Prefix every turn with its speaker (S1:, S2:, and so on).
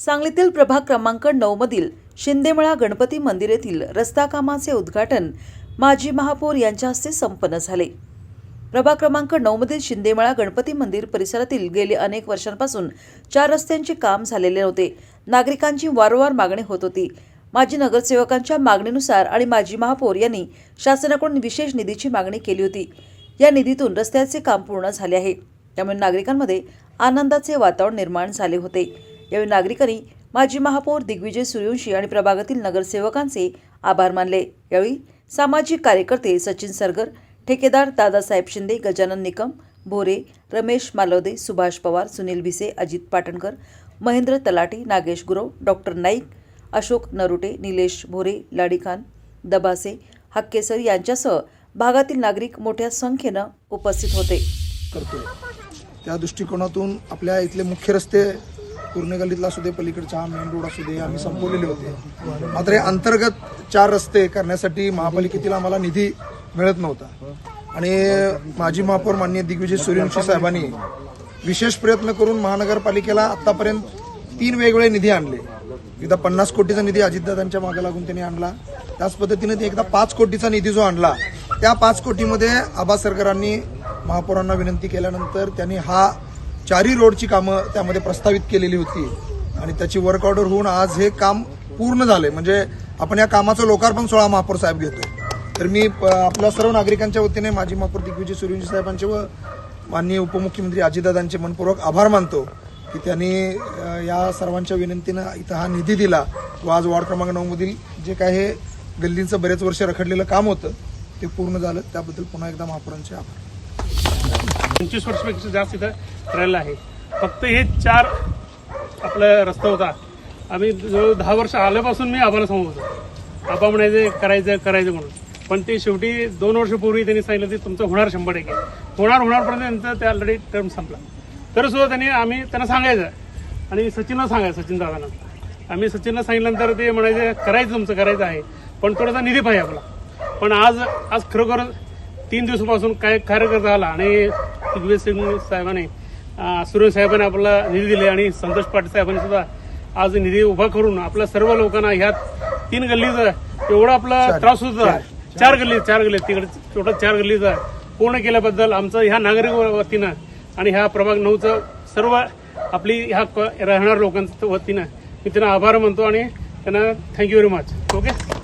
S1: सांगलीतील प्रभाग क्रमांक नऊमधील शिंदेमळा गणपती मंदिर येथील रस्ता कामाचे उद्घाटन माजी महापौर यांच्या हस्ते संपन्न झाले. प्रभाग क्रमांक नऊमधील शिंदेमळा गणपती मंदिर परिसरातील गेले अनेक वर्षांपासून चार रस्त्यांचे काम झालेले नव्हते. नागरिकांची वारंवार मागणी होत होती. माजी नगरसेवकांच्या मागणीनुसार आणि माजी महापौर यांनी शासनाकडून विशेष निधीची मागणी केली होती. या निधीतून रस्त्याचे काम पूर्ण झाले आहे. त्यामुळे नागरिकांमध्ये आनंदाचे वातावरण निर्माण झाले होते. यावेळी नागरिकांनी माजी महापौर दिग्विजय सूर्यवंशी आणि प्रभागातील नगरसेवकांचे आभार मानले. यावेळी सामाजिक कार्यकर्ते सचिन सरगर ठेकेदार दादासाहेब शिंदे गजानन निकम भोरे रमेश मालवदे सुभाष पवार सुनील भिसे अजित पाटणकर महेंद्र तलाटे नागेश गुरव डॉक्टर नाईक अशोक नरुटे निलेश भोरे लाडीखान दबासे हक्केसर यांच्यासह भागातील नागरिक मोठ्या संख्येनं उपस्थित होते.
S2: करतो त्या दृष्टिकोनातून आपल्या इथले मुख्य रस्ते पूर्ण गल्लीतला असू दे पलीकडचा मेन रोड असू दे आम्ही संपवलेले होते. मात्र हे अंतर्गत चार रस्ते करण्यासाठी महापालिकेतील आम्हाला निधी मिळत नव्हता. आणि माजी महापौर माननीय दिग्विजय सूर्यवंशी साहेबांनी विशेष प्रयत्न करून महानगरपालिकेला आतापर्यंत तीन वेगवेगळे निधी आणले. एकदा पन्नास कोटीचा निधी अजितदादांच्या मागे लागून त्यांनी आणला. त्याच पद्धतीने ते एकदा पाच कोटीचा निधी जो आणला त्या पाच कोटीमध्ये आबा सरकारांनी महापौरांना विनंती केल्यानंतर त्यांनी हा चारी रोडची कामं त्यामध्ये प्रस्तावित केलेली होती. आणि त्याची वर्क ऑर्डर होऊन आज हे काम पूर्ण झाले म्हणजे आपण या कामाचं लोकार्पण सोहळा महापौर साहेब घेतो तर मी प- आपल्या सर्व नागरिकांच्या वतीने माजी महापौर दिग्विजय सूर्यवंशी साहेबांचे व माननीय उपमुख्यमंत्री अजितदादांचे मनपूर्वक आभार मानतो की त्यांनी या सर्वांच्या विनंतीनं इथं हा निधी दिला व आज वॉर्ड क्रमांक नऊमधील जे काय हे गल्लींचं बरेच वर्ष रखडलेलं काम होतं ते पूर्ण झालं. त्याबद्दल पुन्हा एकदा महापौरांचे आभार.
S3: पंचवीस वर्षापेक्षा जास्त इथं राहिलं आहे. फक्त हे चार आपला रस्ता होता. आम्ही जवळ दहा वर्ष आल्यापासून मी आबाला सांगत होतो. आबा म्हणायचे करायचं करायचं म्हणून. पण ते शेवटी दोन वर्षपूर्वी त्यांनी सांगितलं ते तुमचं होणार शंभर टक्के. होणार होणारपर्यंत त्यांचा त्या ऑलरेडी टर्म संपला. तर सुद्धा त्यांनी आम्ही त्यांना सांगायचं. आणि सचिनला सांगायचं सचिन दादांना. आम्ही सचिनला सांगितल्यानंतर ते म्हणायचे करायचं तुमचं करायचं आहे. पण थोडासा निधी पाहिजे आपला. पण आज आज खरोखर तीन दिवसापासून काय कार्यकर्ता आला आणि दिग्विजय सिंग साहेबांनी अं, सूर्य साहेबांनी आपल्याला निधी दिले आणि संतोष पाटील साहेबांनी सुद्धा आज निधी उभा करून आपल्या सर्व लोकांना ह्या तीन गल्लीचा एवढा आपला त्रास होता. चार गल्ली चार गल्ली. तिकडे टोटल चार गल्लीचा पूर्ण केल्याबद्दल आमचं ह्या नागरिक वतीनं आणि ह्या प्रभाग नऊचं सर्व आपली ह्या क- राहणाऱ्या लोकांच्या वतीनं मी त्यांना आभार मानतो आणि त्यांना थँक्यू व्हेरी मच ओके